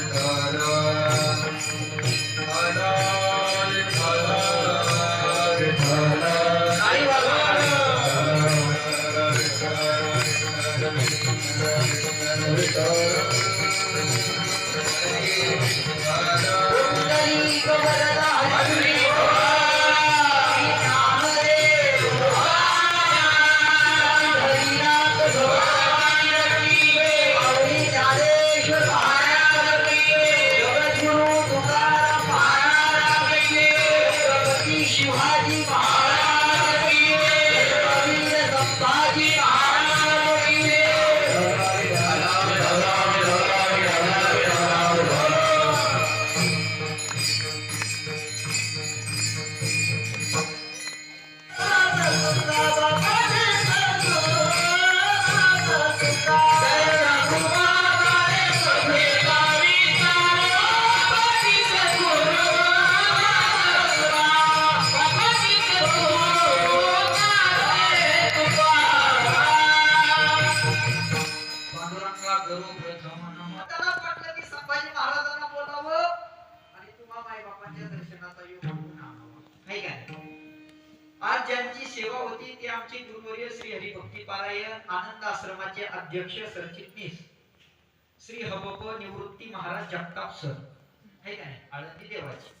आई अध्यक्ष सरचिटणीस श्री हबप निवृत्ती महाराज जगताप सर. काय आळंदी देवाची.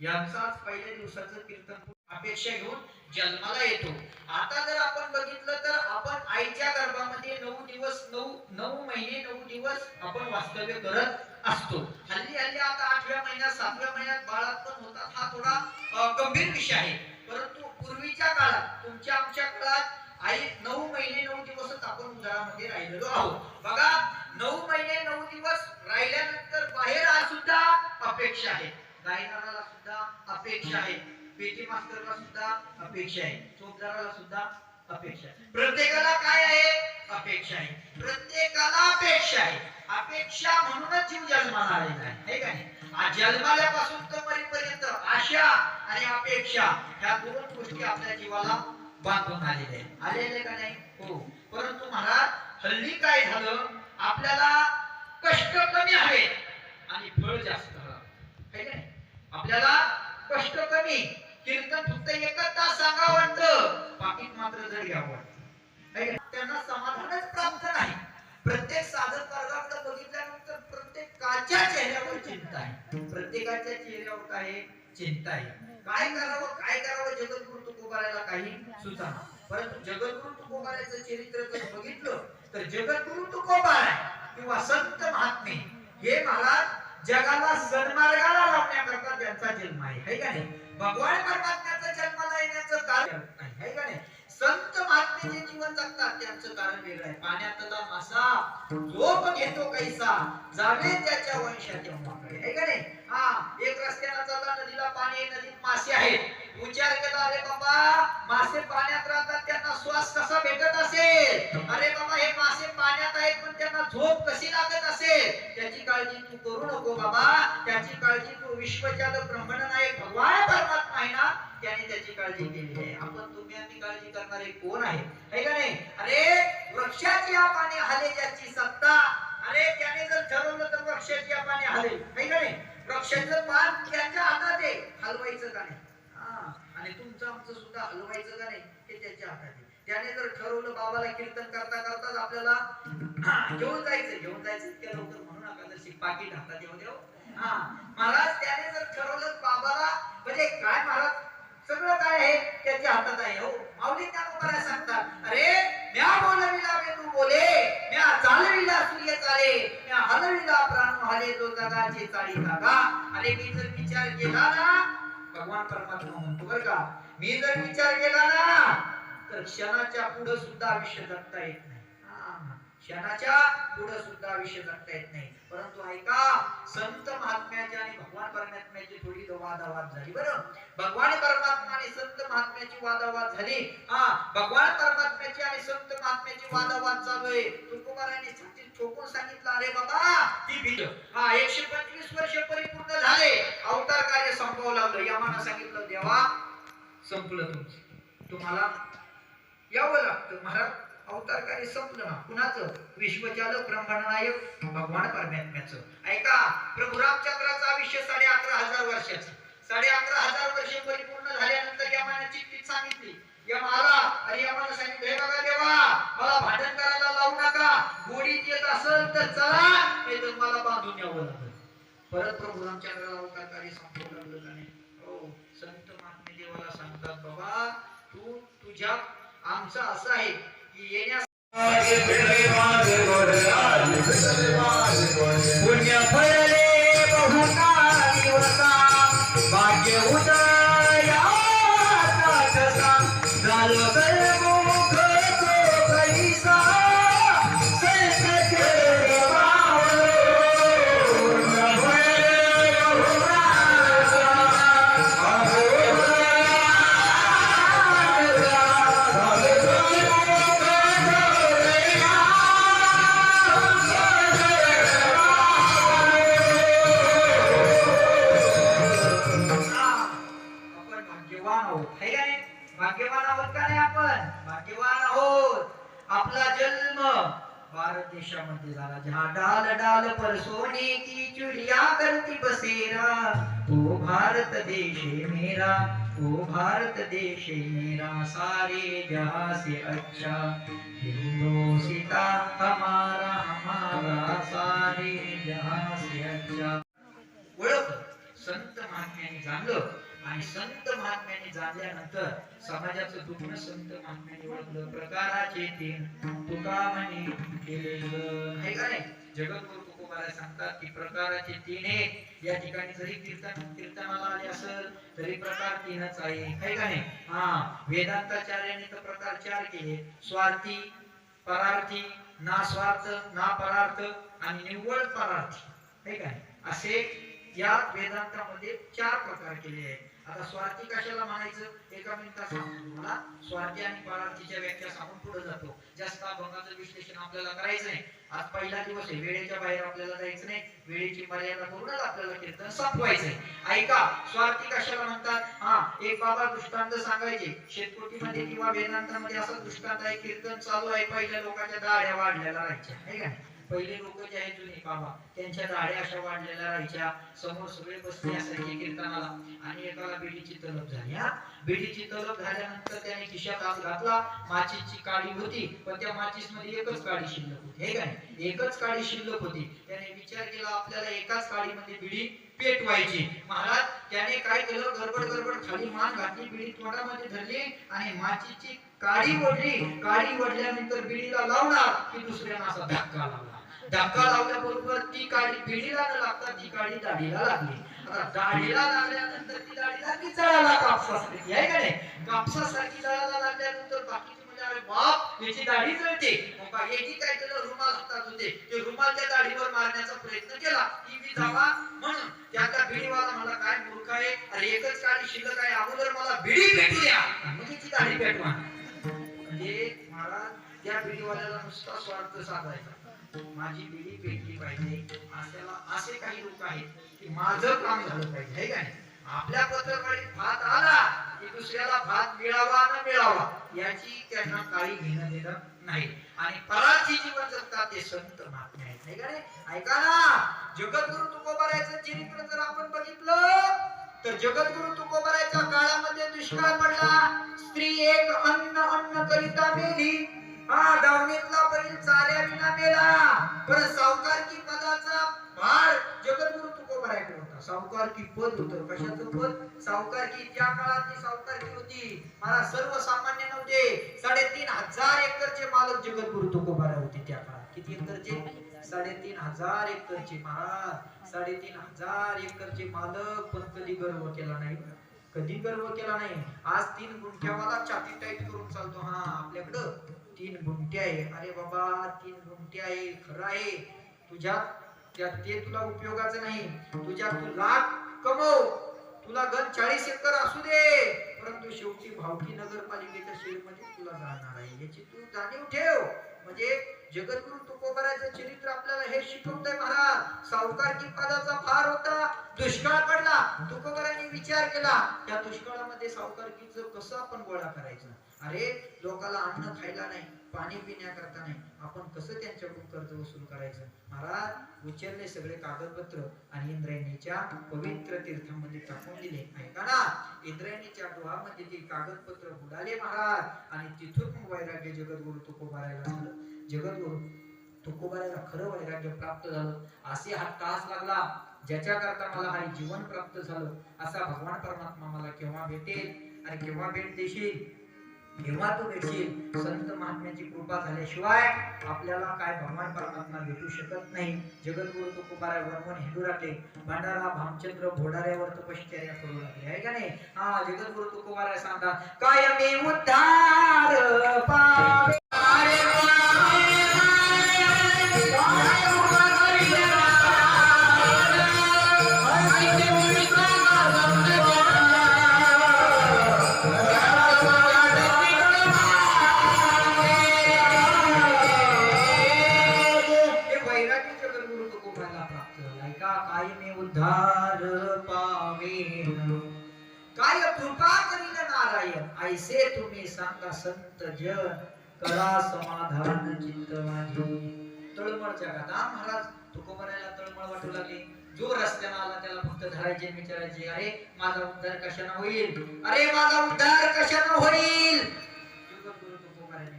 यांचाच पहिल्या दिवसाचं कीर्तन अपेक्षा घेऊन जन्माला येतो. आता जर आपण बघितलं तर आपण आईच्या गर्भामध्ये नऊ दिवस नऊ नऊ महिने नऊ दिवस आपण वास्तव्य करत असतो. हल्ली हल्ली आता आठव्या महिन्यात सातव्या महिन्यात बाळात होतात हा थोडा गंभीर विषय आहे. परंतु पूर्वीच्या काळात तुमच्या आमच्या काळात आई नऊ महिने नऊ दिवसच आपण उदरामध्ये राहिलेलो आहोत. बघा नऊ महिने नऊ दिवस राहिल्यानंतर बाहेर आज सुद्धा अपेक्षा आहे. गायनाला सुद्धा अपेक्षा आहे. पेटी मास्तरला सुद्धा अपेक्षा आहे. चोपदाराला सुद्धा अपेक्षा आहे. प्रत्येकाला काय आहे? अपेक्षा आहे. प्रत्येकाला अपेक्षा आहे. अपेक्षा म्हणूनच जीव जन्माला आलेला आहे. का नाही? जन्माल्यापासून तर मरीपर्यंत आशा आणि अपेक्षा ह्या दोन गोष्टी आपल्या जीवाला बांधून आलेले आलेले का नाही? हो. परंतु महाराज हल्ली काय झालं? आपल्याला कष्ट कमी हवे आणि फळ जास्त. हवं. आपल्याला कष्ट कमी. कीर्तन फक्त एकच तास सांगावं पाकिट मात्र जर घ्यावं त्यांना समाधानच प्राप्त नाही. प्रत्येक साधन वर्गाकडे बघितल्यानंतर प्रत्येकाच्या चेहऱ्यावर चिंता आहे. प्रत्येकाच्या चेहऱ्यावर काय चिंता आहे. काय करावं? काय करावं? जगद्गुरु तुकोबारायला काही सुचना. परंतु जगद्गुरु तुकोबारायचं चरित्र जर बघितलं तर जगद्गुरु तुकोबार किंवा संत महात्मे. हे महाराज जगाला सन्मार्गाला लावण्याकरता त्यांचा जन्म आहे. है का नाही? भगवान परमात्म्याचा जन्माला येण्याचं कारण आहे का नाही? संत महात्मे जे जीवन जगतात त्यांचं कारण वेगळं आहे. पाण्यातला मासा झोप घेतो कैसा जावे त्याच्या वंशाच्या है का नाही? हा एक रस्त्याला चालला नदीला पाणी नदीत मासे आहेत. विचार केला अरे बाबा मासे पाण्यात राहतात त्यांना श्वास कसा भेटत असेल? अरे बाबा हे मासे पाण्यात आहेत पण त्यांना झोप कशी लागत असेल? त्याची काळजी तू करू नको बाबा त्याची काळजी तू विश्वजात ब्रह्मण नायक भगवान परमात्मा आहे ना? त्याने त्याची काळजी केली आहे. आपण तुम्ही आम्ही काळजी करणारे कोण आहे? है का नाही? अरे वृक्षाची या पाणी हाले ज्याची सत्ता. अरे त्याने जर ठरवलं तर वृक्षाची या पाणी हालेल है का नाही? वृक्षाचं पान त्याच्या हातात आहे. हलवायचं का नाही? तुमचं आमचं सुद्धा हलवायचं का नाही हे त्याच्या हातात आहे. त्याने जर ठरवलं बाबाला कीर्तन करता करताच आपल्याला घेऊन जायचं घेऊन जायचं इतक्या लवकर म्हणू नका जशी पाकिट हातात येऊ. देव हा महाराज त्याने जर ठरवलं बाबाला म्हणजे काय महाराज सगळं काय आहे? त्याच्या हातात आहे. हो माऊली त्या सांगतात अरे भगवान परमात्मा म्हणतो बरं का. मी जर विचार केला ना तर क्षणाच्या पुढे सुद्धा आयुष्य जगता येत नाही. क्षणाच्या पुढे सुद्धा आयुष्य जगता येत नाही. परंतु ऐका संत महात्म्याची आणि भगवान परमात्म्याची थोडी वादावाद झाली बरं. भगवान परमात्मा आणि संत महात्म्याची वादावाद झाली. हा भगवान परमात्म्याची आणि संत महात्म्याची वादावाद चालू आहे. तुकोबाराने छाती ठोकून सांगितलं अरे बाबा ती भीत. हा एकशे पंचवीस वर्ष परिपूर्ण झाले. अवतार कार्य संपवलं लागलं. यामानं सांगितलं देवा संपलं तुमचं. तुम्हाला यावं लागतं महाराज. अवतार कार्य संपलं ना. कुणाचं? विश्वचालक ब्रह्मनायक भगवान परमात्म्याचं. ऐका प्रभू रामचंद्राचं आयुष्य साडे अकरा हजार वर्षाचं. साडे अकरा हजार वर्ष परिपूर्ण झाल्यानंतर यमाने चिठ्ठीत सांगितली. यम आला आणि यमाने सांगितलं हे बघा देवा मला भांडण करायला लावू नका. असेल तर चला नाही तर मला बांधून यावं लागेल. परत प्रभू रामचंद्राला अवतारकारी संपवलं लागलं नाही हो संत महात्मे देवाला सांगतात बाबा तू तुझ्या आमचं असं आहे की येण्यास पुण्य फळले बहुता दिवसा भाग्य उदया लाल पर सोने की चिड़िया करती बसेरा। ओ भारत देशे मेरा ओ भारत देशे मेरा सारे जहाँ से अच्छा। हिंदोसिता हमारा हमारा सारे जहाँ से अच्छा। ओळख संत महात्म्यांनी जाणलं आणि संत महात्म्याने जाणल्यानंतर समाजाचं दुखणं संत महात्म्याने ओळखलं. प्रकाराचे तीन तुका म्हणे केले का नाही? जगद्गुरु तुकोबाला सांगतात की प्रकाराचे तीन एक या ठिकाणी जरी कीर्तन कीर्तनाला आले असेल तरी प्रकार तीनच आहे. काय का नाही? हा. वेदांताचार्याने तर प्रकार चार केले. स्वार्थी परार्थी ना स्वार्थ ना परार्थ आणि निव्वळ परार्थी. काय का असे या वेदांतामध्ये चार प्रकार केले आहेत. आता स्वार्थी कशाला म्हणायचं? एका मिनिटात सांगतो तुम्हाला. स्वार्थी आणि परार्थीच्या व्याख्या सांगून पुढे जातो. जास्त अभंगाचं विश्लेषण आपल्याला करायचं नाही. आज पहिला दिवस आहे. वेळेच्या बाहेर आपल्याला जायचं नाही. वेळेची मर्यादा करूनच आपल्याला कीर्तन संपवायचंय ऐका स्वार्थी कशाला म्हणतात? हा एक बाबा दृष्टांत सांगायचे. शेतकोटीमध्ये किंवा वेदांतामध्ये असा दृष्टांत आहे कीर्तन चालू आहे. पहिल्या लोकांच्या दाढ्या वाढलेल्या राहायच्या. आहे का पहिले लोक जे आहेत जुने बाबा त्यांच्या दाढ्या अशा वाढलेल्या राहायच्या. समोर सगळे बसले असायचे कीर्तनाला. आणि एकाला बेडीची तलब झाली हा. बेडीची तलब झाल्यानंतर त्याने खिशात हात घातला. माचीची काडी होती पण त्या माचीसमध्ये एकच काडी शिल्लक होती. हे काय? एकच काडी शिल्लक होती. त्याने विचार केला आपल्याला एकाच काडीमध्ये बिडी पेटवायची. महाराज त्याने काय केलं? गडबड गडबड खाली मान घातली बिडी तोंडामध्ये धरली आणि माचीची काडी ओढली. काडी ओढल्यानंतर बिडीला लावणार की दुसऱ्याला असा धक्का लावला धक्का लावल्याबरोबर ती काळी पिढीला न लागता ती काळी दाढीला लागली. आता दाढीला लागल्यानंतर ती दाढी लागली जळाला कापसासारखी आहे का नाही? कापसासारखी जळायला लागल्यानंतर बाकीचे म्हणजे अरे बाप याची दाढी जळते मग याची काय केलं रुमाल हातात होते? ते रुमाल त्या दाढीवर मारण्याचा प्रयत्न केला. की मी जावा म्हणून. त्या त्या बिडीवाला मला काय मूर्ख आहे? अरे एकच काळी शिल्लक आहे. अगोदर मला भिडी भेटू द्या. म्हणजे ती दाढी पेटवा. म्हणजे महाराज त्या भिडीवाल्याला नुसता स्वार्थ साधायचा. माझी बिडी पेटली पाहिजे. आपल्याला असे काही लोक आहेत की माझं काम झालं पाहिजे हे काय आपल्या पत्रकारित भात आला की दुसऱ्याला भात मिळावा न मिळावा याची त्यांना काळी घेणं देणं नाही. आणि पराची जीवन जगतात ते संत महात्मे आहेत हे काय ऐका ना जगद्गुरु तुकोबारायचं चरित्र जर आपण बघितलं तर जगद्गुरु तुकोबारायच्या काळामध्ये दुष्काळ पडला. स्त्री एक अन्न अन्न करिता मेली. हा दावणीतला बैल चाऱ्या विना मेला. पण सावकार की पदाचा भार जगद्गुरु तुकोबारायकडे होता. सावकार की पद होतं. कशाचं पद? सावकार की त्या काळातली सावकार की होती. मला सर्वसामान्य नव्हते. साडेतीन हजार एकरचे मालक जगद्गुरु तुकोबाराय होते त्या काळात. किती एकरचे? साडेतीन हजार एकरचे. महाराज साडेतीन हजार एकरचे मालक पण कधी गर्व केला नाही कधी गर्व केला नाही. आज तीन गुंठ्यावाला छाती टाईट करून चालतो. हा आपल्याकडं तीन गुंठे आहे. अरे बाबा तीन गुंठे आहे. खरं आहे. तुझ्या त्या ते तुला उपयोगाचं नाही. तुझ्या तू लाख कमव. तुला गण चाळीस एकर असू दे. परंतु शेवटी भावकी नगरपालिकेच्या शेडमध्ये तुला जाणार आहे. याची तू जाणीव ठेव. म्हणजे जगद्गुरु तुकोबराचं चरित्र आपल्याला हे शिकवतंय महाराज. सावकार पदाचा फार होता दुष्काळ पडला. तुकोबाराने विचार केला त्या दुष्काळामध्ये सावकारकीचं कसं आपण गोळा करायचं? अरे लोकाला अन्न खायला नाही पाणी पिण्याकरता नाही. आपण कसं त्यांच्याकडून कर्ज वसूल करायचं? महाराज उचलले सगळे कागदपत्र आणि इंद्रायणीच्या पवित्र तीर्थामध्ये टाकून दिले. ऐका ना? इंद्रायणीच्या डोहामध्ये ते कागदपत्र बुडाले महाराज. आणि तिथून मग वैराग्य जगद्गुरु तुकोबारायला झालं जगद्गुरु तुकोबाऱ्याला खरं वैराग्य प्राप्त झालं. असे हा तास लागला ज्याच्या करता मला हा जीवन प्राप्त झालं असा भगवान परमात्मा मला केव्हा भेटेल आणि केव्हा भेट देशील? केव्हा तू भेटशील? संत महात्म्याची कृपा झाल्याशिवाय आपल्याला काय भगवान परमात्मा भेटू शकत नाही. जगद्गुरु तुकोबारा वर्मन हिंदू राहते. भांडारा भामचंद्र भोडाऱ्यावर तपश्चर्या करू लागले. आहे का नाही? हा जगद्गुरु तुकोबारा सांगा काय मी उद्धार पावे ऐसे तुम्ही सांगा संत जन करा समाधान चित्त माझे तळमळ जगात हा महाराज? तुकोबऱ्याला तळमळ वाटू लागली. जो रस्त्यानं आला त्याला फक्त धरायचे विचारायचे अरे माझा उद्धार कशानं होईल? अरे माझा उद्धार कशानं होईल? जगद्गुरु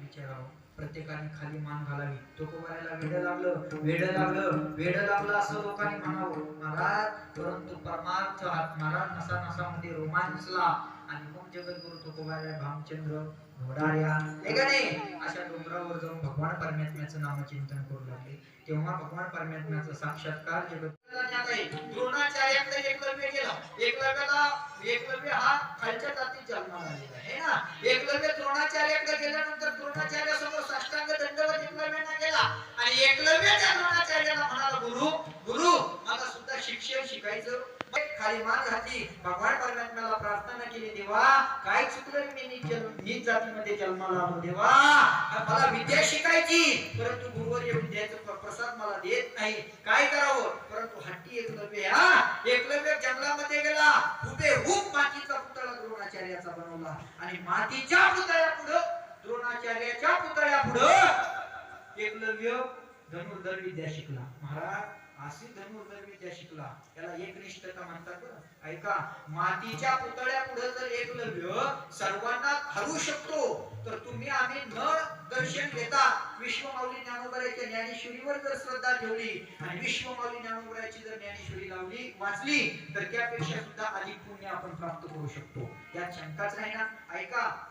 विचारावं. प्रत्येकाने खाली मान घालावी. तुकोबऱ्याला वेड लागलं वेड लागलं वेड लागलं असं लोकांनी म्हणावं. महाराज परंतु परमार्थ हात महाराज नसा नसामध्ये रोमांचला आणि मग जगद्गुरु तुकोबाराय भामचंद्र घोडाऱ्या अशा डोंगरावर जाऊन भगवान परमात्म्याचं नामचिंतन करू लागले. तेव्हा भगवान परमात्म्याचा साक्षात्कार जगत द्रोणाचार्याकडे एकलव्य गेला एकलव्याला एकलव्य हा खालच्या जातीत जन्माला आलेला आहे ना? एकलव्य द्रोणाचार्याकडे गेल्यानंतर द्रोणाचार्यासमोर साष्टांग दंडवत एकलव्याने गेला आणि एकलव्य त्या द्रोणाचार्याला म्हणाला गुरु गुरु मला सुद्धा शिक्षण शिकायचं खाली मान घातली. भगवान परमात्म्याला प्रार्थना केली देवा काय चुकलं मी नीच जन्म- नीच जातीमध्ये जन्माला आलो देवा? मला विद्या शिकायची? परंतु गुरुवर्य विद्याचा प्रसाद मला देत नाही. काय करावं? परंतु हट्टी एकलव्य हा? एकलव्य जंगलामध्ये गेला. उभे हुब मातीचा पुतळा द्रोणाचार्याचा बनवला. आणि मातीच्या पुतळ्या पुढं द्रोणाचार्याच्या पुतळ्या पुढं एकलव्य धनुर्धर विद्या शिकला. महाराज अशी धनुर्धर विद्या शिकला त्याला एकनिष्ठता म्हणतात बरं. ऐका मातीच्या पुतळ्या पुढे जर एकलव्य सर्वांना हरू शकतो. तर तुम्ही आम्ही न दर्शन घेता. विश्वमाऊली ज्ञानोबराच्या ज्ञानेश्वरीवर जर श्रद्धा ठेवली आणि विश्वमाऊली ज्ञानोबराची जर ज्ञानेश्वरी लावली वाचली तर त्यापेक्षा सुद्धा अधिक पुण्य आपण प्राप्त करू शकतो. यात शंकाच नाही ना? ऐका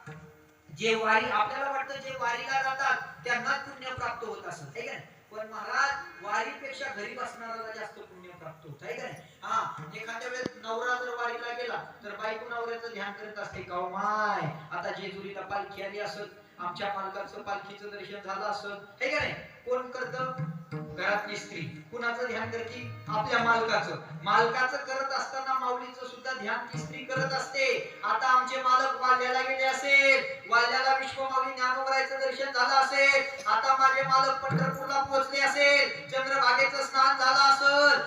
जे वारी आपल्याला वाटतं जे वारीला जातात त्यांनाच पुण्य प्राप्त होत असत आहे पण महाराज वारीपेक्षा घरी बसणाऱ्याला जास्त पुण्य प्राप्त होत आहे का नाही? हा एखाद्या वेळेस नवरा जर वारीला गेला तर बायको नवऱ्याचं ध्यान करत असते का माय आता जेजुरीला पालखी आली असत आमच्या मालकाचं पालखीचं दर्शन झालं असत. हे का नाही? कोण करत? घरातली स्त्री कुणाचं ध्यान करते आपल्या मालकाचं. मालकाचं करत असताना माऊलीचं सुद्धा ध्यान ती स्त्री करत असते. आता आमचे मालक वाल्याला गेले असेल. वाल्याला विश्वमाऊली ज्ञानोबरायचं दर्शन झालं असेल. आता माझे मालक पंढरपूरला पोहोचले असेल. चंद्रभागेचं स्नान झालं असेल.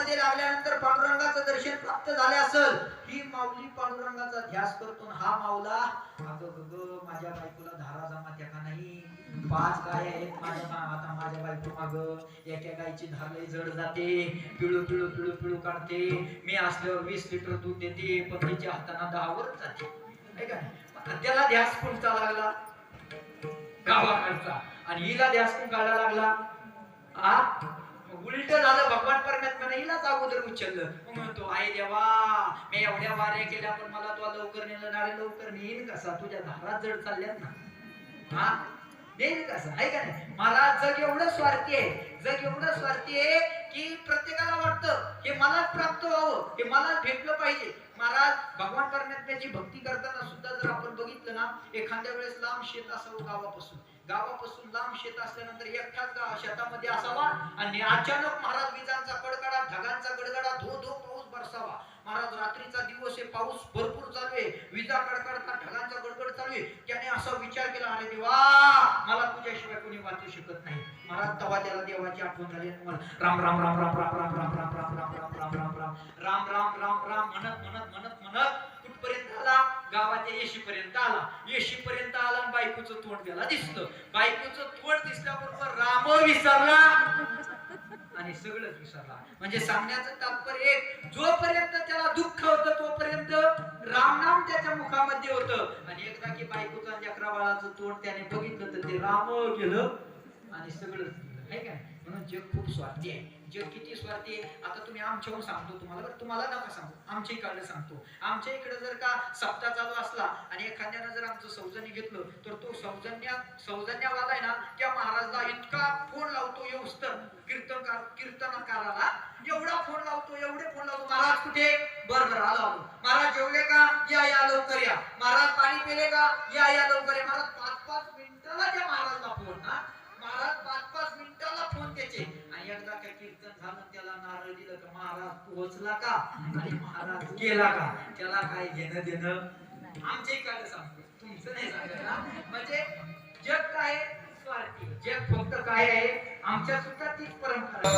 मध्ये लागल्यानंतर पांडुरंगाचं दर्शन प्राप्त झाले असेल ही माऊली पांडुरंगाचा ध्यास करतो हा माऊला अगं माझ्या बायकोला धारा जमा त्या का नाही? पाच गाय आहेत माझ्या आता माझ्या बायको माग एका गायची धारले जड जाते पिळू पिळू पिळू पिळू काढते. मी असल्यावर वीस लिटर दूध देते पण तिच्या हाताना दहावर जाते. त्याला ध्यास कोणता लागला? गावाकडचा. आणि हिला ध्यास कोण काढायला लागला? आ? उलट झालं भगवान परमात्म्याने हिलाच अगोदर उचललं. म्हणतो आई देवा मी एवढ्या वाऱ्या केल्या पण मला तो लवकर नेलं नारे लवकर नेईन कसा? तुझ्या धारात जड चालल्यात ना. हा? नेईन कसा? आहे का नाही? मला जग एवढं स्वार्थी आहे. जग एवढं स्वार्थी आहे की प्रत्येकाला वाटतं हे मलाच प्राप्त व्हावं. हे मलाच भेटलं पाहिजे. महाराज भगवान परमात्म्याची भक्ती करताना सुद्धा जर आपण बघितलं ना एखाद्या वेळेस लांब शेत असावं गावापासून. गावापासून लांब शेत असल्यानंतर एकटाच गाव शेतामध्ये असावा आणि अचानक महाराज विजांचा कडकडा ढगांचा गडगडा धो धो पाऊस बरसावा. महाराज रात्रीचा दिवस आहे पाऊस भरपूर चालू आहे विजा कडकडता ढगांचा गडगड चालू आहे त्याने असा विचार केला अरे देवा मला तुझ्याशिवाय कोणी वाचू शकत नाही महाराज तवा त्याला देवाची आठवण झाली आणि राम राम राम राम राम राम राम राम राम राम राम राम राम राम राम राम राम राम म्हणत म्हणत म्हणत म्हणत कुठपर्यंत आला गावाच्या येशीपर्यंत आला येशीपर्यंत आला आणि बायकोचं तोंड त्याला दिसलं बायकोचं तोंड दिसल्याबरोबर राम विसरला आणि सगळंच विसरला. म्हणजे सांगण्याचं तात्पर्य एक जोपर्यंत त्याला दुःख होतं तोपर्यंत रामनाम त्याच्या मुखामध्ये होतं. आणि एकदा की बायकोचा आणि तोंड त्याने बघितलं तर ते राम गेलं आणि सगळंच गेलं है काय म्हणून जग खूप स्वार्थी आहे. जग किती स्वार्थी आहे? आता तुम्ही आमच्याहून सांगतो तुम्हाला बरं. तुम्हाला नका सांगतो आमच्या इकडे सांगतो. आमच्या इकडे जर का सप्ताह चालू असला आणि एखाद्यानं जर आमचं सौजन्य घेतलं तर तो सौजन्या सौजन्यवाला आहे ना त्या महाराजला इतका कीर्तनकार कीर्तनकाराला एवढा फोन लावतो एवढे फोन लावतो. महाराज कुठे? बर बर आलो आलो. महाराज जेवले का? या या लवकर या. महाराज पाणी पिले का? या या लवकर या. महाराज पाच पाच मिनिटाला त्या महाराजला फोन ना महाराज पाच पाच मिनिटाला फोन त्याचे. आणि एकदा काय कीर्तन झालं त्याला नारळ दिलं का महाराज पोहोचला का? आणि महाराज गेला का? त्याला काय घेणं देणं? आमच्या इकडे सांगतो. तुमचं नाही सांगत ना म्हणजे जग काय स्वार्थी जग फक्त काय आहे आमच्या सुद्धा तीच परंपरा